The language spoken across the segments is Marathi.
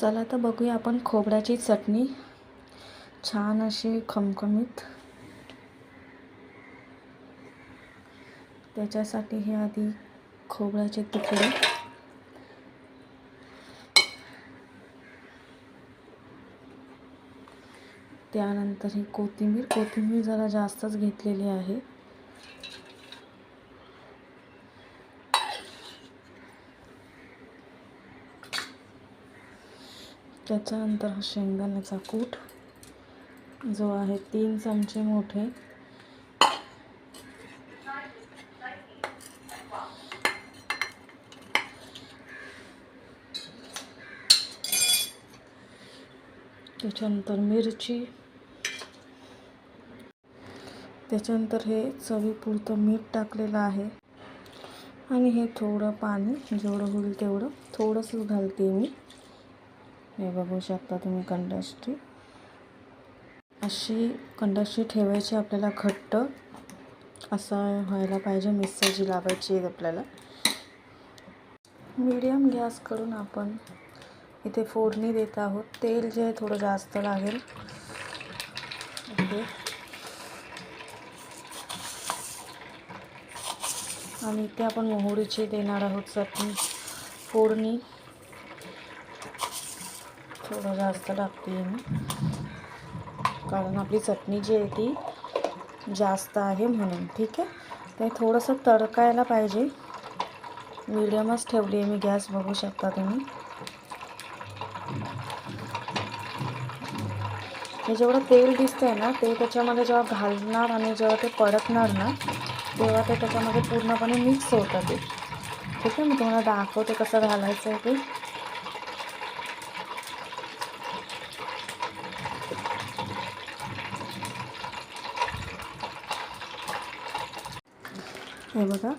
चला तर बघूया आपण खोबऱ्याची चटणी. छान अशी खमखमीत. त्याच्यासाठी हे आधी खोबऱ्याचे तुकडे. त्यानंतर ही कोथिंबीर. कोथिंबीर जरा जास्तच घेतलेली आहे. त्याच्यानंतर हा शेंगदाण्याचा कूट जो आहे तीन चमचे मोठे. त्याच्यानंतर मिरची. त्याच्यानंतर हे चवीपुरतं मीठ टाकलेलं आहे. आणि हे थोडं पाणी जेवढं होईल तेवढं. थोडंसं घालते मी. हे बघू शकता तुम्ही कंडस्ट्री अशी कंडस्ट्री ठेवायची आपल्याला घट्ट. असं व्हायला पाहिजे मिक्सर जी लावायची आहे आपल्याला. मीडियम गॅस करून आपण इथे फोडणी देत आहोत. तेल जे आहे थोडं जास्त लागेल. आणि इथे आपण मोहरीची देणार आहोत चटणी. फोडणी. थोडं जास्त टाकते मी कारण आपली चटणी जी आहे ती जास्त आहे म्हणून ठीक आहे? ते थोडंसं तडकायला पाहिजे. मिडियमच ठेवली आहे मी गॅस बघू शकता तुम्ही. हे जेवढं तेल दिसतंय ना ते त्याच्यामध्ये जेव्हा घालणार आणि जेव्हा ते पडकणार ना तेव्हा ते त्याच्यामध्ये पूर्णपणे मिक्स होतं ते. ठीक आहे? मी तुम्हाला दाखवते कसं घालायचं आहे ते. हे बघा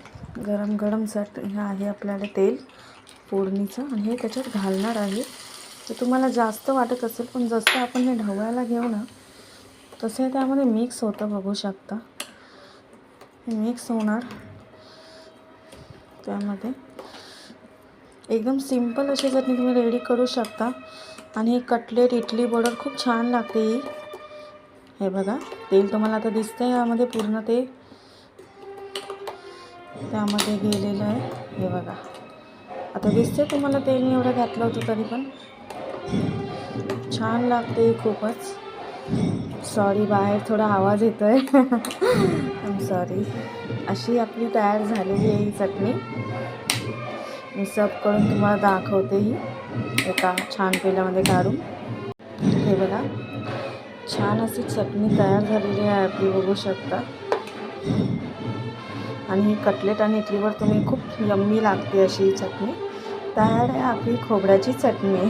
गरम गरम चट हे आहे आपल्याला तेल फोडणीचं आणि हे त्याच्यात घालणार आहे. ते तुम्हाला जास्त वाटत असेल पण जसं आपण हे ढवळायला घेऊ ना तसे त्यामध्ये मिक्स होतं बघू शकता. हे मिक्स होणार त्यामध्ये. एकदम सिंपल अशी चटणी तुम्ही रेडी करू शकता. आणि हे कटलेट इडली बॉर्डर खूप छान लागते ही. हे बघा तेल तुम्हाला आता दिसतंय यामध्ये पूर्ण ते. त्यामध्ये गेलेलं आहे. हे बघा. आता दिसते तुम्हाला तेल मी एवढं घातलं होतं तरी पण. छान लागते खूपच. सॉरी बाहेर थोडा आवाज येतो आहे आम सॉरी अशी आपली तयार झालेली आहे ही चटणी. मी सब करून तुम्हाला दाखवते ही. एका छान तेलामध्ये काढून. हे बघा. छान अशी चटणी तयार झालेली आहे आपली बघू शकता. आणि कटलेट आणि इडलीवर तुम्ही खूप यम्मी लागते अशी ही चटणी. तयार आहे आपली खोबऱ्याची चटणी.